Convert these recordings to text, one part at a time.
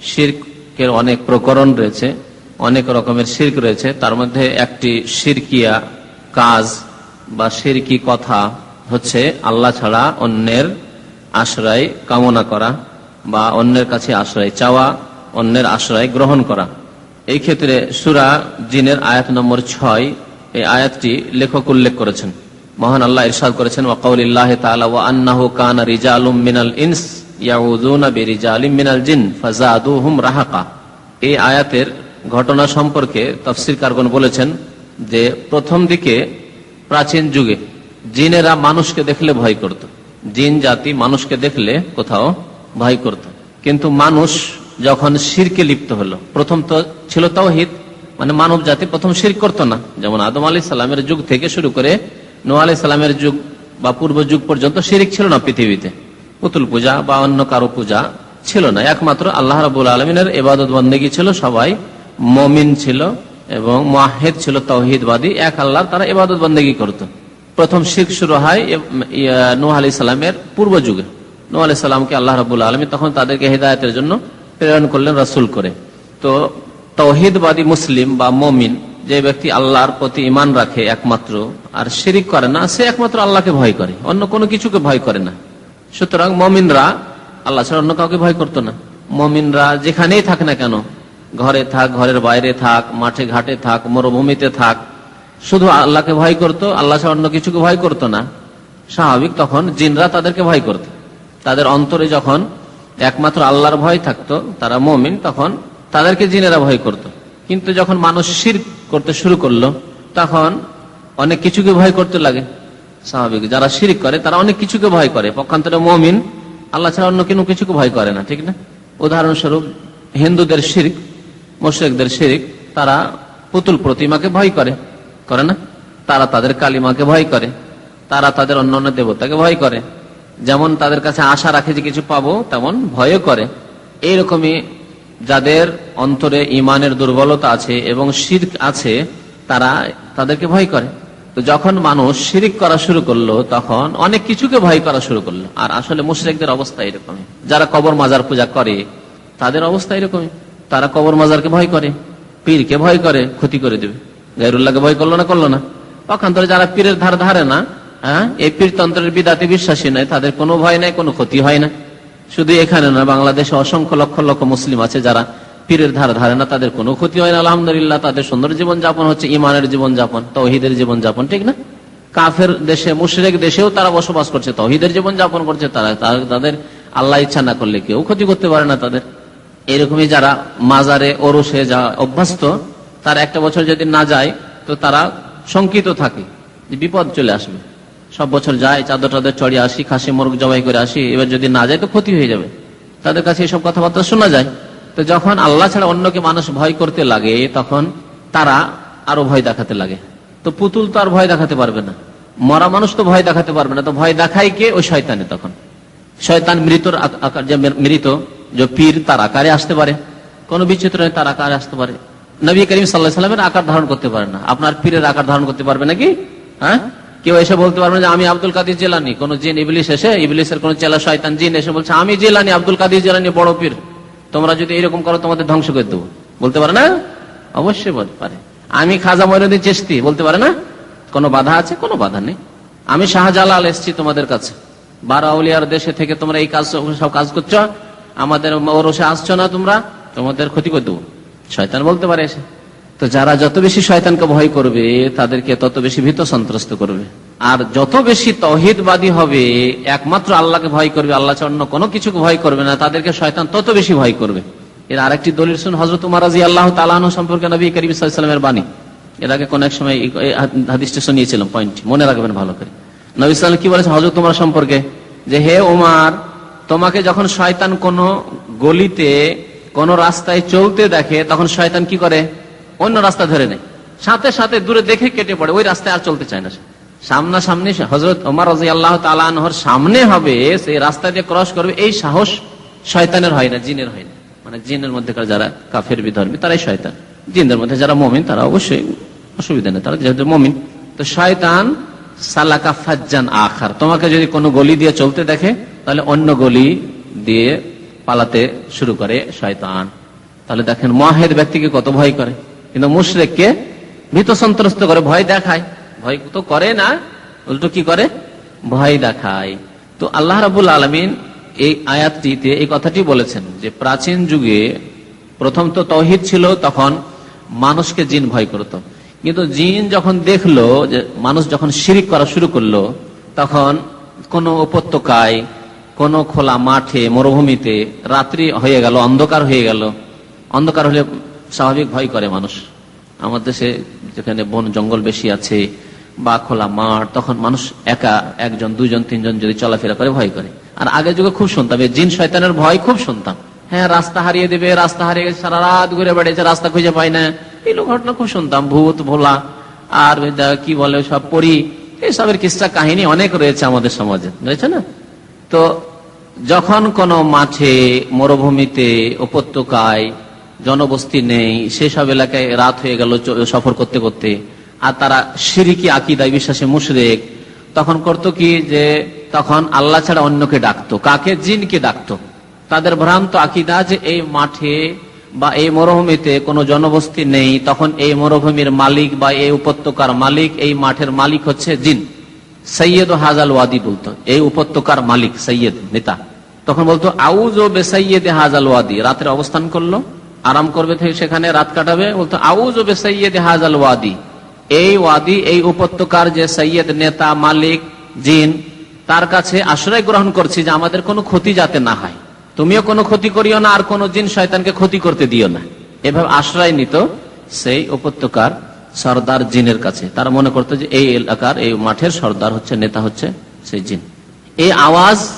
শির্কের অনেক প্রকরণ রয়েছে, অনেক রকমের শির্ক রয়েছে। তার মধ্যে একটি শিরকিয়া কাজ বা শিরকি কথা হচ্ছে আল্লাহ ছাড়া অন্যের আশ্রয় কামনা করা বা অন্যের কাছে আশ্রয় চাওয়া, অন্যের আশ্রয় গ্রহণ করা। এই ক্ষেত্রে সুরা জিনের আয়াত নম্বর ছয় এই আয়াতটি লেখক উল্লেখ করেছেন। মহান আল্লাহ ইরশাদ করেছেন ওয়াকাউলিল্লাহ তাআলা ওয়া আন্নাহু কানা রিজালুম মিনাল ইনস। এই আয়াতের ঘটনা সম্পর্কে তফসির কারগন বলেছেন যে প্রথম দিকে প্রাচীন যুগে জিনেরা মানুষকে দেখলে ভয় করত। জিন জাতি মানুষকে দেখলে কোথাও ভয় করত। কিন্তু মানুষ যখন শিরকে লিপ্ত হলো, প্রথম তো ছিল তাওহিদ মানে মানব জাতি প্রথম শির করত না। যেমন আদম আলী সালামের যুগ থেকে শুরু করে নো আলি সালামের যুগ বা পূর্ব যুগ পর্যন্ত শিরিক ছিল না পৃথিবীতে। পুতুল পূজা বা অন্য কারও পূজা ছিল না। একমাত্র আল্লাহ রাবুল আলমিনের এবাদত বন্দেগী ছিল, সবাই মমিন ছিল এবং মাহেদ ছিল, তৌহিদবাদী। এক আল্লাহ তারা এবাদত বন্দেগী করত। প্রথম শিখ শুরু হয় নূহ আলি সালামের পূর্ব যুগে। নূহ আলি সালামকে আল্লাহ রাবুল আলমী তখন তাদেরকে হেদায়তের জন্য প্রেরণ করলেন রাসুল করে। তো তৌহিদবাদী মুসলিম বা মমিন, যে ব্যক্তি আল্লাহর প্রতি ইমান রাখে একমাত্র আর শিরিক করে না, সে একমাত্র আল্লাহকে ভয় করে। অন্য কোনো কিছুকে ভয় করে না। সুতরাং মমিনরা, আল্লাহ ছাড়া অন্য কাউকে ভয় করতো না। মমিনরা যেখানেই থাক না কেন, ঘরে থাক, ঘরের বাইরে থাক, মাঠে ঘাটে থাক, মরুভূমিতে থাক, শুধু আল্লাহকে ভয় করত, আল্লাহ ছাড়া অন্য কিছুকে ভয় করতো না। স্বাভাবিক তখন জিনরা তাদেরকে ভয় করত। তাদের অন্তরে যখন একমাত্র আল্লাহর ভয় থাকতো, তারা মমিন, তখন তাদেরকে জিনেরা ভয় করত। কিন্তু যখন মানুষ শির করতে শুরু করল, তখন অনেক কিছুকে ভয় করতে লাগে। স্বাভাবিক। যারা শিরিক করে, তারা অনেক কিছুকে ভয় করে। পক্ষান্তরে মমিন, আল্লাহ ছাড়া অন্য কোনো কিছুকে ভয় করে না, ঠিক না? উদাহরণস্বরূপ, হিন্দুদের শিরিক মোশেকদের শিরিক, তারা পুতুল প্রতিমাকে ভয় করে। করে না? তারা তাদের কালিমাকে ভয় করে। তারা তাদের অন্য অন্য দেবতাকে ভয় করে। যেমন তাদের কাছে আশা রাখে যে কিছু পাবো, তেমন ভয়ও করে। এইরকমই যাদের অন্তরে ইমানের দুর্বলতা আছে এবং শির্ক আছে, তারা তাদেরকে ভয় করে। তো যখন মানুষ শিরিক করা শুরু করল, তখন অনেক কিছুকে ভয় করা শুরু করল। আর আসলে মুশরিকদের অবস্থা এরকমই। যারা কবর মাজার পূজা করে, তাদের অবস্থা এরকমই। তারা কবর মাজারকে ভয় করে, পীরকে ভয় করে, ক্ষতি করে দেবে। গাইরুল্লাহকে ভয় করল না করল না। পক্ষান্তরে যারা পীরের ধার ধারে না হ্যাঁ এই পীরতন্ত্রের বিদাতে বিশ্বাসী নয়, তাদের কোনো ভয় নাই, কোনো ক্ষতি হয় না। শুধু এখানে না, বাংলাদেশে অসংখ্য লক্ষ লক্ষ মুসলিম আছে যারা পীরের ধার ধারে না, তাদের কোনো ক্ষতি হয় না। আলহামদুলিল্লাহ, তাদের সুন্দর জীবন যাপন হচ্ছে ইমানের জীবন যাপন তহিদের জীবন যাপন ঠিক না? কাফের দেশে, মুশরেক দেশেও তারা বসবাস করছে, তহিদের জীবন যাপন করছে তারা তাদের আল্লাহ ইচ্ছা না করলে কেউ ক্ষতি করতে পারে না তাদের। এরকমই যারা মাজারে, ওরসে যা অভ্যস্ত, তার একটা বছর যদি না যায়, তো তারা শঙ্কিত থাকে, যে বিপদ চলে আসবে। সব বছর যায়, চাদর টাদর চড়িয়ে আসি, খাসি, মোরগ জবাই করে আসি, এবার যদি না যায়, তো ক্ষতি হয়ে যাবে। তাদের কাছে এসব কথাবার্তা শোনা যায়। তো যখন আল্লাহ ছাড়া অন্যকে মানুষ ভয় করতে লাগে, তখন তারা আরও ভয় দেখাতে লাগে। তো পুতুল তো আর ভয় দেখাতে পারবে না। মরা মানুষ তো ভয় দেখাতে পারবে না। তো ভয় দেখাই কে? ওই শয়তানে তখন। শয়তান মৃতর আকার, যে মৃত, যে পীর, তার আকারে আসতে পারে। কোন বিচিত্র তার আকারে আসতে পারে। নবী করিম সাল্লাহ সাল্লামের আকার ধারণ করতে পারে না। আপনার পীরের আকার ধারণ করতে পারবে নাকি? হ্যাঁ? কেউ এসে বলতে পারবে যে, আমি আব্দুল কাদির জেলানি। কোন জিন, ইবলিশ এসে, ইবলিশের কোন চেলা শয়তান জিন এসে বলছে, আমি জেলানি, আব্দুল কাদির জেলানি, বড় পীর। তোমরা যদি এরকম করো, তোমাদের ধ্বংস করে দেবো। বলতে পারে না? অবশ্যই পারে। আমি খাজা ময়নুদ্দিন চেষ্টি বলতে পারে না? কোনো বাধা আছে? কোনো বাধা নেই। আমি শাহজালাল এসছি তোমাদের কাছে। বারো আউলিয়ার দেশে থেকে তোমরা এই কাজ, সব কাজ করছ। আমাদের ওরসে আসছো না তোমরা? তোমাদের ক্ষতি করে দেবো। শয়তান বলতে পারে এসে। তো যারা যত বেশি শয়তানকে ভয় করবে, তাদেরকে তত বেশি ভীত সন্ত্রস্ত করবে। আর যত বেশি তহিদবাদী হবে, একমাত্র আল্লাহকে ভয় করবে, আল্লাহ অন্য কোনো কিছুকে ভয় করবে না, তাদেরকে শয়তান তত বেশি ভয় করবে। এর আরেকটি দলিল শুন হজরত উমারাজি আল্লাহ তালানো সম্পর্কে নবী করিম সাল্লামের বাণী। এর আগে কোন এক সময় হাদিসটা শুনিয়েছিলাম পয়েন্ট মনে রাখবেন ভালো করে। নবী সাল্লাম কি বলেছেন হজরত তোমার সম্পর্কে? যে, হে উমার, তোমাকে যখন শয়তান কোন গলিতে, কোন রাস্তায় চলতে দেখে, তখন শয়তান কি করে? অন্য রাস্তা ধরে নেয়। সাথে সাথে দূরে দেখে কেটে পড়ে, ওই রাস্তায় আর চলতে চায় না। সামনাসামনি হজরত ওমর রাজি আল্লাহ তালানহর সামনে হবে সেই রাস্তা দিয়ে ক্রস করবে, এই সাহস শয়তানের হয় না, জিনের হয় না। মানে জিনের মধ্যেকার যারা কাফের বিধর্মী, তারাই শয়তান। জিনদের মধ্যে যারা মমিন, তারা অবশ্যই অসুবিধা নেই, তারা যেহেতু মমিন। তো শয়তান, সালাকা ফাজ্জান আখার, তোমাকে যদি কোনো গলি দিয়ে চলতে দেখে, তাহলে অন্য গলি দিয়ে পালাতে শুরু করে শয়তান। তাহলে দেখেন মহের ব্যক্তিকে কত ভয় করে, কিন্তু মুশরেককে ভীত সন্ত্রস্ত করে ভয় দেখায়। ভয় তো করে না, উল্টো কি করে? ভয় দেখায়। তো আল্লাহ রাবুল আলমিন এই আয়াতটিতে, এই কথাটি বলেছেন যে, প্রাচীন যুগে প্রথম তো তহিদ ছিল, তখন মানুষকে জিন ভয় করত। কিন্তু জিন যখন দেখল যে, মানুষ যখন শিরিক করা শুরু করল, তখন কোন উপত্যকায়, কোন খোলা মাঠে, মরুভূমিতে রাত্রি হয়ে গেল, অন্ধকার হয়ে গেল। অন্ধকার হলে স্বাভাবিক ভয় করে মানুষ। আমাদের দেশে যেখানে বন জঙ্গল বেশি আছে বা খোলা মাঠ, তখন মানুষ একা, একজন দুজন তিনজন যদি চলাফেরা করে, ভয় করে। আর আগের যুগে খুব শুনতাম জিন শয়তানের ভয় খুব শুনতাম। হ্যাঁ রাস্তা হারিয়ে দেবে, রাস্তা হারিয়ে গেছে, সারা রাত ঘুরে বেড়েছে রাস্তা খুঁজে পায় না। এই লোক ঘটনা খুব শুনতাম, ভূত, ভোলা, আর কি বলে, সব পড়ি এইসবের কিস্তা কাহিনী অনেক রয়েছে আমাদের সমাজে, রয়েছে না? তো যখন কোন মাঠে, মরুভূমিতে, উপত্যকায় জনবস্তি নেই, সেসব এলাকায় রাত হয়ে গেল সফর করতে করতে আর তারা সিরিকি আকিদায় বিশ্বাসে মুশরেক, তখন করতো কি যে তখন আল্লাহ ছাড়া অন্যকে ডাকতো। কাকে? জিনকে ডাকতো। তাদের ভ্রান্ত আকিদা যে এই মাঠে বা এই মরুভূমিতে কোনো জনবস্তি নেই, তখন এই মরুভূমির মালিক বা এই উপত্যকার মালিক, এই মাঠের মালিক হচ্ছে জিন। সৈয়দ হাজাল ওয়াদি বলতো, এই উপত্যকার মালিক সৈয়দ, নেতা। তখন বলতো আউজ ও বেসাইয়েদে হাজাল ওয়াদি। রাতের অবস্থান করল, আরাম করবে সেখানে রাত কাটাবে। বলতো আউজ ও বেসাইয়েদে হাজাল ওয়াদি। এই ওয়াদি, এই উপত্যকার যে সৈয়দ নেতা মালিক, জিন, তার কাছে আশ্রয় গ্রহণ করছি যে আমাদের কোনো ক্ষতি যাতে না হয়। তুমিও কোনো ক্ষতি করিও না আর কোনো জিন শয়তানকে ক্ষতি করতে দিও না। এভাবে আশ্রয় নিত সেই উপত্যকার সর্দার জিনের কাছে। তারা মনে করতো যে এই এলাকার, এই মাঠের সর্দার হচ্ছে, নেতা হচ্ছে সেই জিন। এই আওয়াজ,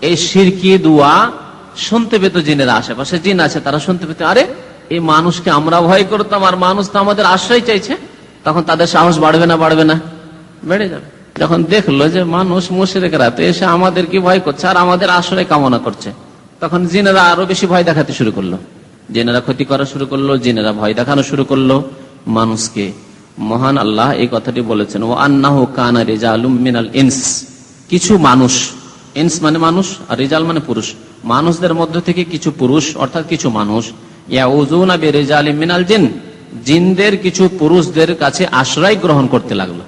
এই সিরকি দুয়া শুনতে পেত জিনের আশেপাশে। জিন আছে, তারা শুনতে পেত, আরে, এই মানুষকে আমরা ভয় করতাম, আর মানুষ তো আমাদের আশ্রয় চাইছে। তখন তাদের সাহস বাড়বে না বাড়বে না। বেড়ে যাবে। যখন দেখল যে মানুষ মুশরেকরা তো এসে আমাদের কি ভয় করছে, আর আমাদের আশ্রয় কামনা করছে, তখন জিনেরা আরও বেশি ভয় দেখাতে শুরু করল। জিনেরা ক্ষতি করা শুরু করল, জিনেরা ভয় দেখানো শুরু করল। মানুষকে মহান আল্লাহ এই কথাটি বলেছেন ও আন্নাহ কানা রেজালুম মিনাল ইনস। কিছু মানুষ, ইনস মানে মানুষ, আর রেজাল মানে পুরুষ। মানুষদের মধ্য থেকে কিছু পুরুষ, অর্থাৎ কিছু মানুষ ইয়াউজুনা বিরিজালিম মিনাল জিন। জিনদের কিছু পুরুষদের কাছে আশ্রয় গ্রহণ করতে লাগল।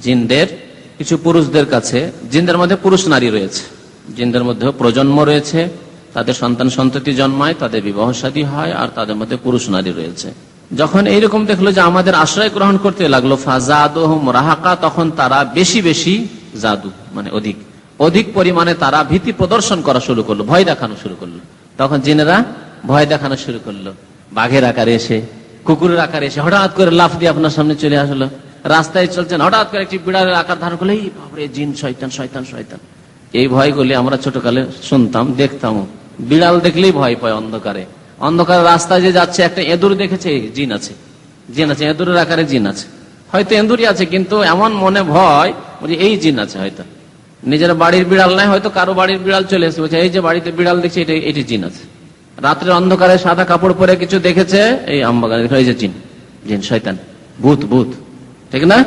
জিনদের কিছু পুরুষদের কাছে, জিনদের মধ্যে পুরুষ নারী রয়েছে। জিনদের মধ্যে প্রজন্ম রয়েছে, তাদের সন্তান সন্ততি জন্মায়, তাদের বিবাহ শাদী হয়, আর তাদের মধ্যে পুরুষ নারী রয়েছে। যখন এইরকম দেখল যে আমাদের আশ্রয় গ্রহণ করতে লাগল ফাজাদ রাহাকা, তখন তারা বেশি বেশি জাদু মানে অধিক অধিক পরিমাণে তারা ভীতি প্রদর্শন করা শুরু করল, ভয় দেখানো শুরু করল। তখন জিনেরা ভয় দেখানো শুরু করল। বাঘের আকারে এসে কুকুরের আকারে এসে হঠাৎ করে লাফ দিয়ে আপনার সামনে চলে আসলো। রাস্তায় চলছেন, হঠাৎ করে একটি বিড়ালের আকার ধারণ করলে, এই জিন, শয়তান শয়তান শয়তান। এই ভয়গুলি আমরা ছোটকালে শুনতাম দেখতাম বিড়াল দেখলেই ভয় পায় অন্ধকারে। অন্ধকারে রাস্তায় যে যাচ্ছে, একটা এঁদুর দেখেছে জিন আছে। জিন আছে, এঁদুরের আকারে জিন আছে। হয়তো এঁদুরই আছে, কিন্তু এমন মনে ভয় এই জিন আছে হয়তো। নিজের বাড়ির বিড়াল নাই হয়তো কারও বাড়ির বিড়াল চলে এসে বলছে, এই যে বাড়িতে বিড়াল দেখছে, এটা, এটি জিন আছে। রাত্রে অন্ধকারে সাদা কাপড় পরে কিছু দেখেছে? এই আমবাগানে দেখো, এই যে জিন জিন শয়তান। ভূত ভূত। ঠিক না?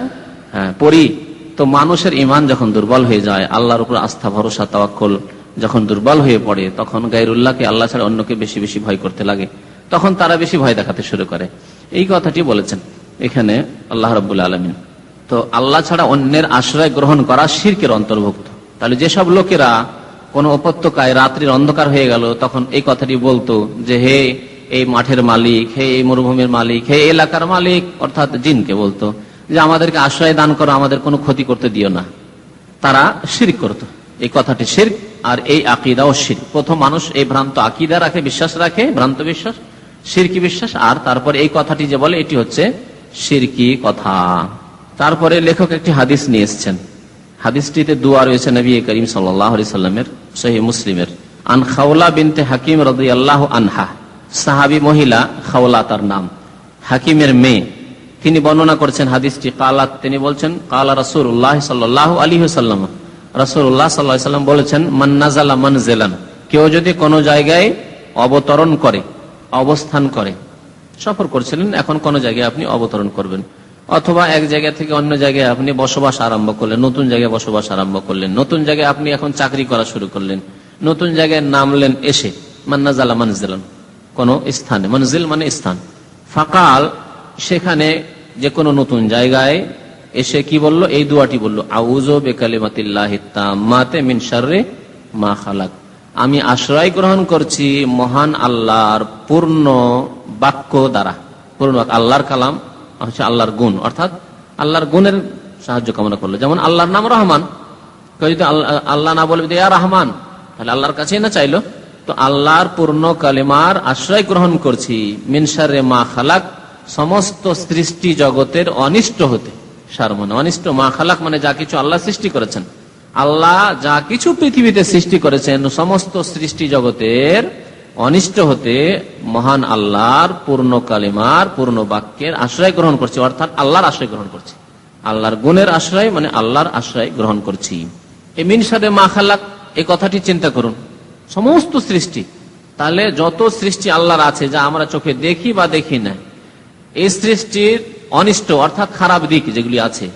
হ্যাঁ পরি। তো মানুষের ইমান যখন দুর্বল হয়ে যায় আল্লাহর উপর আস্থা ভরসা তাওয়াক্কল যখন দুর্বল হয়ে পড়ে তখন গাইরুল্লাহকে আল্লাহ ছাড়া অন্যকে বেশি বেশি ভয় করতে লাগে। তখন তারা বেশি ভয় দেখাতে শুরু করে। এই কথাটি বলেছেন এখানে আল্লাহ রব্বুল আলমিন। তো আল্লাহ ছাড়া অন্যের আশ্রয় গ্রহণ করা শিরকের অন্তর্ভুক্ত। তাহলে যেসব লোকেরা কোন উপত্যকায় রাত্রির অন্ধকার হয়ে গেল, তখন এই কথাটি বলতো যে, হে এই মাঠের মালিক, হে এই মরুভূমির মালিক, হে এলাকার মালিক, অর্থাৎ জিনকে বলতো, যে আমাদেরকে আশ্রয় দান করো, আমাদের কোনো ক্ষতি করতে দিও না। তারা শির করত। এই কথাটি শির আর এই আকিদাও শির প্রথম মানুষ এই ভ্রান্ত আকিদা রাখে, বিশ্বাস রাখে, ভ্রান্ত বিশ্বাস সিরকি বিশ্বাস, আর তারপর এই কথাটি যে বলে, এটি হচ্ছে সিরকি কথা। তারপরে লেখক একটি হাদিস নিয়ে এসছেন। হাদিসটিতে দোয়া রয়েছে নবী করিম সাল্লাহ সাল্লামের। সহি মুসলিমের। আন খাওলা বিনতে হাকিম রদি আল্লাহ আনহা। সাহাবি মহিলা, খাওলা তার নাম। হাকিমের মেয়ে। তিনি বর্ণনা করছেন হাদিসটি, কালাত তিনি বলছেন, কালা রসুল্লাহ সাল্লাহ আলী সাল্লাম রসুল্লাহ সাল্লাহ সাল্লাম বলেছেন মান্নাজালা মানজেলান। কেউ যদি কোনো জায়গায় অবতরণ করে, অবস্থান করে, সফর করছিলেন, এখন কোন জায়গায় আপনি অবতরণ করবেন। অথবা এক জায়গা থেকে অন্য জায়গায় আপনি বসবাস আরম্ভ করলেন, নতুন জায়গায় বসবাস আরম্ভ করলেন, নতুন জায়গায় আপনি এখন চাকরি করা শুরু করলেন, নতুন জায়গায় নামলেন এসে মান্নাজালা মানজিলান, কোন স্থানে, মনজিল মানে স্থান। ফাকাল, সেখানে যে কোনো নতুন জায়গায় এসে কি বলল? এই দুয়াটি বলল আউজো বেকালিমাতিল্লাহ তাম্মাতে মিন মা খালাক। আমি আশ্রয় গ্রহণ করছি মহান আল্লাহর পূর্ণ বাক্য দ্বারা, পূর্ণ আল্লাহর কালাম। হচ্ছে আল্লাহর গুণ। অর্থাৎ আল্লাহর গুণের সাহায্য কামনা করল। যেমন আল্লাহর নাম রহমান। যদি আল্লাহ আল্লাহ না বলবে ইয়া রহমান তাহলে আল্লাহর কাছেই না চাইলো। তো আল্লাহর পূর্ণ কালিমার আশ্রয় গ্রহণ করছি। মিনসারে মা খালাক। সমস্ত সৃষ্টি জগতের অনিষ্ট হতে। সার মানে অনিষ্ট, মা খালাক মানে যা কিছু আল্লাহ সৃষ্টি করেছেন। আল্লাহ যা কিছু পৃথিবীতে সৃষ্টি করেছেন, সমস্ত সৃষ্টি জগতের অনিষ্ট হতে মহান আল্লাহর পূর্ণ কালিমার, পূর্ণ বাক্যের আশ্রয় গ্রহণ করছি, অর্থাৎ আল্লাহর আশ্রয় গ্রহণ করছি। আল্লাহর গুণের আশ্রয় মানে আল্লাহর আশ্রয় গ্রহণ করছি। এই মিনসারে মা খালাক এই কথাটি চিন্তা করুন। সমস্ত সৃষ্টি, তাহলে যত সৃষ্টি আল্লাহর আছে, যা আমরা চোখে দেখি বা দেখি না এই সৃষ্টির অনিষ্ট, অর্থাৎ খারাপ দিক যেগুলি আছে,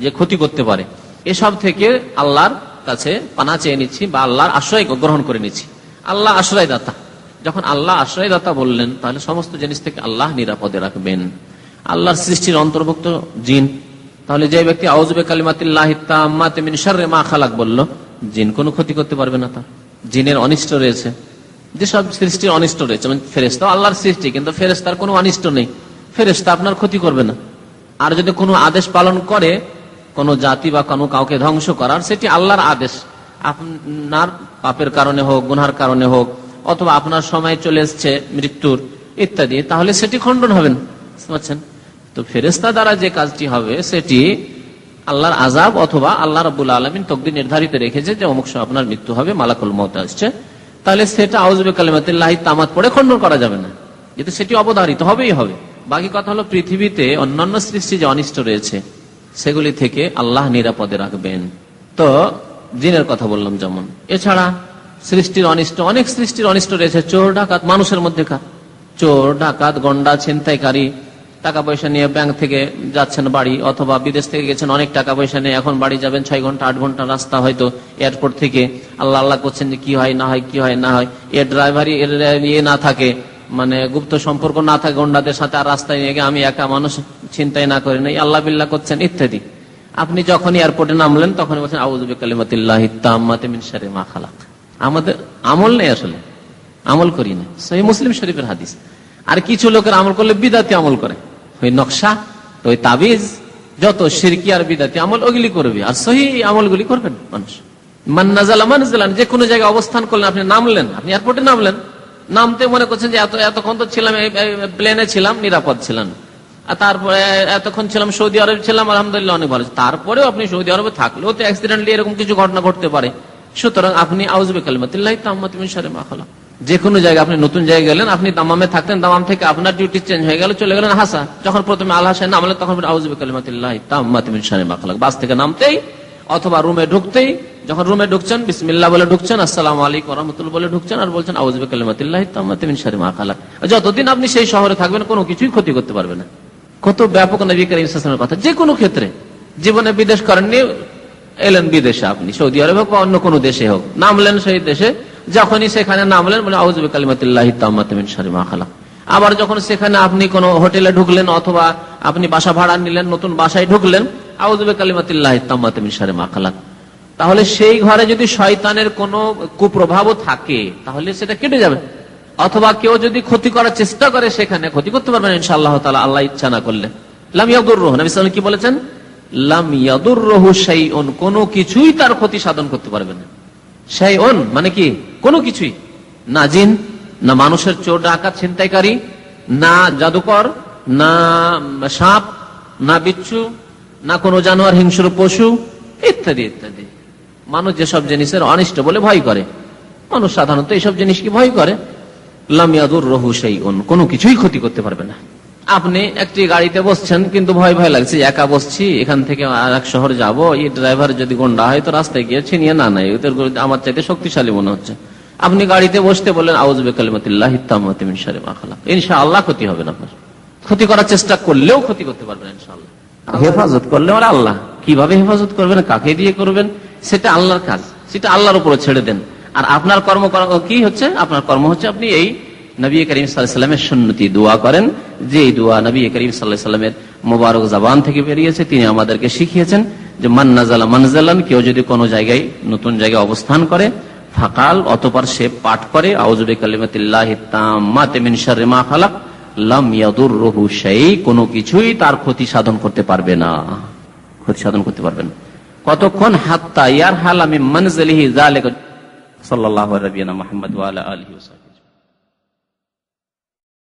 যে ক্ষতি করতে পারে, এসব থেকে আল্লাহর কাছে পানা চেয়ে নিচ্ছি বা আল্লাহর আশ্রয় গ্রহণ করে নিচ্ছি। আল্লাহ আশ্রয়দাতা। যখন আল্লাহ আশ্রয়দাতা বললেন, তাহলে সমস্ত জিনিস থেকে আল্লাহ নিরাপদে রাখবেন। আল্লাহর সৃষ্টির অন্তর্ভুক্ত জিন। তাহলে যে ব্যক্তি আউজবে মা খালাক বলল, জিন কোনো ক্ষতি করতে পারবে না তার। জিনের অনিষ্ট রয়েছে। যেসব সৃষ্টির অনিষ্ট রয়েছে মানে ফেরেস্তা আল্লাহর সৃষ্টি, কিন্তু ফেরেস্তার কোনো অনিষ্ট নেই। ফেরেস্তা আপনার ক্ষতি করবে না। আর যদি কোনো আদেশ পালন করে, কোনো জাতি বা কোনো কাউকে ধ্বংস করার, সেটি আল্লাহর আদেশ। আপনার পাপের কারণে হোক গুনহার কারণে হোক অথবা আপনার সময় চলে এসছে মৃত্যুর ইত্যাদি, তাহলে সেটি খণ্ডন হবেন বুঝতে পারছেন? তো ফেরেস্তা দ্বারা যে কাজটি হবে, সেটি আল্লাহর আজাব অথবা আল্লাহ রবুল আলমিন তকদি নির্ধারিত রেখেছে যে অমুক সময় আপনার মৃত্যু হবে, মালাকুল মত আসছে। তাহলে সেটা আউজবে কালিমাতিল্লাহ তামাত পড়ে খণ্ডন করা যাবে না। কিন্তু সেটি অবধারিত, হবেই হবে। বাকি কথা হলো পৃথিবীতে অন্যান্য সৃষ্টি যে অনিষ্ট রয়েছে, সেগুলি থেকে আল্লাহ নিরাপদে রাখবেন। তো জিনের কথা বললাম যেমন। এছাড়া সৃষ্টির অনিষ্ট, অনেক সৃষ্টির অনিষ্ট রয়েছে। চোর, ডাকাত, মানুষের মধ্যেকার। চোর, ডাকাত, গন্ডা, ছিনতাইকারী টাকা পয়সা নিয়ে ব্যাংক থেকে যাচ্ছেন বাড়ি অথবা বিদেশ থেকে গেছেন, অনেক টাকা পয়সা নিয়ে এখন বাড়ি যাবেন, ছয় ঘণ্টা, আট ঘণ্টা রাস্তা হয়তো এয়ারপোর্ট থেকে। আল্লাহ আল্লাহ করছেন কি হয়, না হয়, কি হয়, না হয়। এর ড্রাইভারই, এর ইয়ে না থাকে মানে গুপ্ত সম্পর্ক না থাকে গন্ডাদের সাথে, আর রাস্তায় নিয়ে আমি একা মানুষ চিন্তাই না করি না আল্লাহ বিল্লাহ করছেন, ইত্যাদি। আপনি যখন এয়ারপোর্টে নামলেন তখন বলছেন আউজবে কালিমাতিল্লাহ তাম্মাতে মিন মা খালাক। আমাদের আমল নেই আসলে। আমল করি না। সেই মুসলিম শরীফের হাদিস। আর কিছু লোকের আমল করলে বিদাতি আমল করে। ওই নকশা, ওই তাবিজ, যত সিরকি আর বিদাতি আমল ওগুলি করবে। আর সহি আমলগুলি করবেন মানুষ। মান্নাজালা মানজালান যে কোনো জায়গায় অবস্থান করলেন, আপনি নামলেন, আপনি এয়ারপোর্টে নামলেন, নামতে মনে করছেন যে এত, এতক্ষণ তো ছিলাম প্লেনে ছিলাম, নিরাপদ ছিলাম। আর তারপরে এতক্ষণ ছিলাম, সৌদি আরবে ছিলাম, আলহামদুলিল্লাহ অনেক ভালো। তারপরেও আপনি সৌদি আরবে থাকলেও তো অ্যাক্সিডেন্টলি এরকম কিছু ঘটনা ঘটতে পারে। সুতরাং আপনি আউজবে কালিমাতিল্লাহ তাম্মাতিমিন শারে মাখালা যে কোনো জায়গায় আপনি নতুন জায়গায় গেলেন, আপনি দামামে থাকতেন দামাম থেকে আপনার ডিউটি চেঞ্জ হয়ে গেল, চলে গেলেন হাসা যখন প্রথমে আল্লাহ হাসায় নামলেন, তখন আউজবে কালিমাতিল্লাহ তাম্মাতিমিন শারে মাখালা বাস থেকে নামতেই অথবা রুমে ঢুকতেই, যখন রুমে ঢুকছেন, বিসমিল্লাহ বলে ঢুকছেন, আসসালাম আলাইকুম রহমতুল্লাহ বলে ঢুকছেন আর বলছেন আউজবে কালিমাতিল্লাহ তাম্মাতিমিন শারে মাখালা যতদিন আপনি সেই শহরে থাকবেন, কোনো কিছুই ক্ষতি করতে পারবে না। কত ব্যাপক নবী করিম কথা। যে কোনো ক্ষেত্রে। জীবনে বিদেশ করেননি এলেন বিদেশে আপনি, সৌদি আরব হোক বা অন্য কোনো দেশে হোক। নামলেন সেই দেশে, যখনই সেখানে নামলেন বলে আউজবে কালিমাতিল্লাহ আবার যখন সেখানে আপনি কোনো হোটেলে ঢুকলেন অথবা আপনি বাসা ভাড়া নিলেন, নতুন বাসায় ঢুকলেন আউজবে কালিমাতিল্লাহ তাম্মাতিমিন শারে মাখালা তাহলে সেই ঘরে যদি শয়তানের কোনো কুপ্রভাবও থাকে, তাহলে সেটা কেটে যাবে। অথবা কেউ যদি ক্ষতি করার চেষ্টা করে সেখানে, ক্ষতি করতে পারবেন ইনশাআল্লাহ তালা আল্লাহ ইচ্ছা না করলে। লাম ইয়াদুর রহন কি বলেছেন? লাম ইয়াদুর রহু সেই কোনো কিছুই তার ক্ষতি সাধন করতে পারবে না। সেই মানে কি? কোনো কিছুই। না জিন, না মানুষের চোর ডাকাত ছিনতাইকারী, না জাদুকর, না সাপ, না বিচ্ছু, না কোনো জানোয়ার, হিংস্র পশু, ইত্যাদি ইত্যাদি। মানুষ যেসব জিনিসের অনিষ্ট বলে ভয় করে, মানুষ সাধারণত এইসব জিনিসকে ভয় করে? লামিয়াদুর রহু সেই কোনো কিছুই ক্ষতি করতে পারবে না। আপনি একটি গাড়িতে বসছেন কিন্তু ভয় ভয় লাগছে একা বসছি এখান থেকে আর এক শহর যাব এই ড্রাইভার যদি গন্ডা হয় তো রাস্তায় গিয়ে ছিনিয়ে না নাই ওদের আমার চাইতে শক্তিশালী মনে হচ্ছে। আপনি গাড়িতে বসতে বললেন আউজ বেকালিমাতিল্লাহ ইনশা আল্লাহ ক্ষতি হবে না আপনার। ক্ষতি করার চেষ্টা করলেও ক্ষতি করতে পারবেন ইনশাআল্লাহ। হেফাজত করলে ওরা আল্লাহ। কীভাবে হেফাজত করবেন কাকে দিয়ে করবেন সেটা আল্লাহর কাজ। সেটা আল্লাহর উপরে ছেড়ে দেন। আর আপনার কর্ম করা- কি হচ্ছে? আপনার কর্ম হচ্ছে আপনি এই নবী করিম সাল্লামের সুন্নতি দোয়া করেন। যে দোয়া নবী করিম সাল্লাহ সাল্লামের মোবারক জবান থেকে বেরিয়েছে, তিনি আমাদেরকে শিখিয়েছেন যে মান নাজালা মানজালান, কেউ যদি কোনো জায়গায়, নতুন জায়গায় অবস্থান করে, ফাকাল অতপর সে পাঠ করে আউজবে শাই কোনো কিছুই তার ক্ষতি সাধন করতে পারবে না। ক্ষতি সাধন করতে পারবে না। কতক্ষণ হাত্তা ইয়ার হাল আমি মনজলিহি জালেক সাল্লাল্লাহু আলাইহি ওয়া সাল্লাম।